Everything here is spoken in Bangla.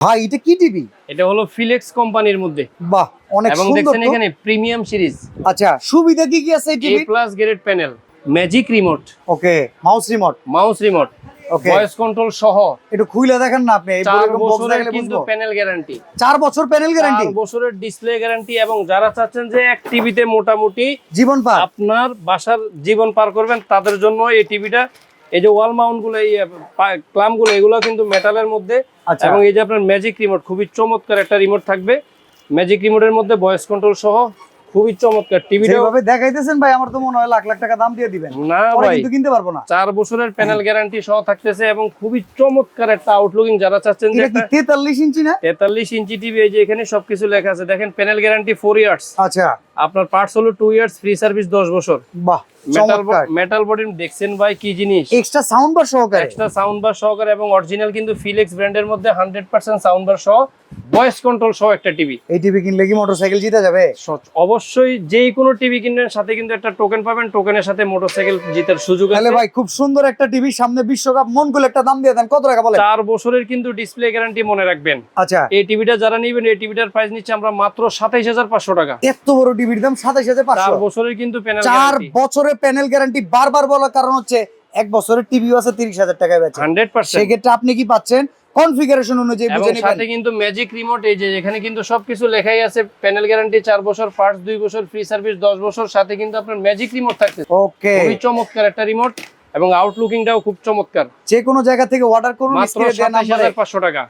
ভাই এটা কি টিভি এটা হলো ফিলেক্স কোম্পানির মধ্যে। বাহ অনেক এবং দেখছেন এখানে প্রিমিয়াম সিরিজ। আচ্ছা সুবিধা কি কি আছে TV plus grade panel magic remote okay mouse remote mouse remote okay. Voice control সহ। একটু খুইলা দেখেন না আপনি এই এরকম দেখলে কিন্তু প্যানেল গ্যারান্টি চার বছর প্যানেল গ্যারান্টি চার বছরের ডিসপ্লে গ্যারান্টি এবং যারা চাচ্ছেন যে এক টিভিতে মোটামুটি জীবন পার। আপনার বাসার জীবন পার করবেন তাদের জন্য এই টিভিটা এই যে ওয়াল মাউন্টগুলো এই ক্লামগুলো এগুলো কিন্তু মেটালের মধ্যে। আচ্ছা। এবং এই যে আপনার ম্যাজিক রিমোট খুবই চমৎকার একটা রিমোট থাকবে। ম্যাজিক রিমোটের মধ্যে ভয়েস কন্ট্রোল সহ খুবই চমৎকার। টিভিটা যেভাবে দেখাইতেছেন ভাই আমার তো মনে হয় লাখ লাখ টাকা দাম দিয়ে দিবেন। না ভাই কিন্তু কিনতে পারব না। চার বছরের প্যানেল গ্যারান্টি সহ থাকতেছে এবং খুবই চমৎকার একটা আউটলুকিং যারা চাচ্ছেন যে এটা কি তেতাল্লিশ ইঞ্চি না? তেতাল্লিশ ইঞ্চি টিভি এই যে এখানে সবকিছু লেখা আছে। দেখেন প্যানেল গ্যারান্টি ফোর ইয়ার্স আচ্ছা। আপনার পার্টস হলো টু ইয়ার্স ফ্রি সার্ভিস দশ বছর। বাহ মেটাল মেটাল বডি দেখছেন ভাই কি জিনিস? এক্সট্রা সাউন্ড বার সহকারে। এক্সট্রা সাউন্ড বার সহকারে এবং অরিজিনাল কিন্তু ফিলেক্স ব্র্যান্ডের মধ্যে হান্ড্রেড পার্সেন্ট সাউন্ড বার সহ ভয়েস কন্ট্রোল সহ একটা টিভি এই টিভি কিনলে কি মোটরসাইকেল জিতে যাবে? অবশ্যই যেই কোনো টিভি কিনবেন সাথে কিন্তু একটা টোকেন পাবেন টোকেনের সাথে মোটরসাইকেল জিতার সুযোগ আছে। তাহলে ভাই খুব সুন্দর একটা টিভি সামনে বিশ্বকাপ মন করে একটা দাম দিয়ে দেন কত টাকা বলে চার বছরের কিন্তু ডিসপ্লে গ্যারান্টি মনে রাখবেন। আচ্ছা। এই টিভিটা যারা নিবেন এই টিভিটার প্রাইস নিচ্ছে আমরা মাত্র সাতাইশ হাজার পাঁচশো টাকা। এত বড় টিভির দাম সাতাইশ হাজার পাঁচশো। বছরের কিন্তু চার বছরের প্যানেল গ্যারান্টি বারবার বলার কারণ হচ্ছে এক বছরের টিভিও আছে তিরিশ হাজার টাকায় বেচে। Hundred percent. সেক্ষেত্রে আপনি কি পাচ্ছেন? কনফিগারেশন অনুযায়ী বুঝে নেবেন। সাথে কিন্তু ম্যাজিক রিমোট এই যে এখানে কিন্তু সবকিছু লেখাই আছে প্যানেল গ্যারান্টি বছর দুই বছর ফ্রি সার্ভিস দশ বছর সাথে কিন্তু আপনার ম্যাজিক রিমোট থাকছে ওকে খুবই চমৎকার একটা রিমোট এবং আউটলুকিংটাও খুব চমৎকার। যে কোনো জায়গা থেকে অর্ডার করুন মাত্র টাকা।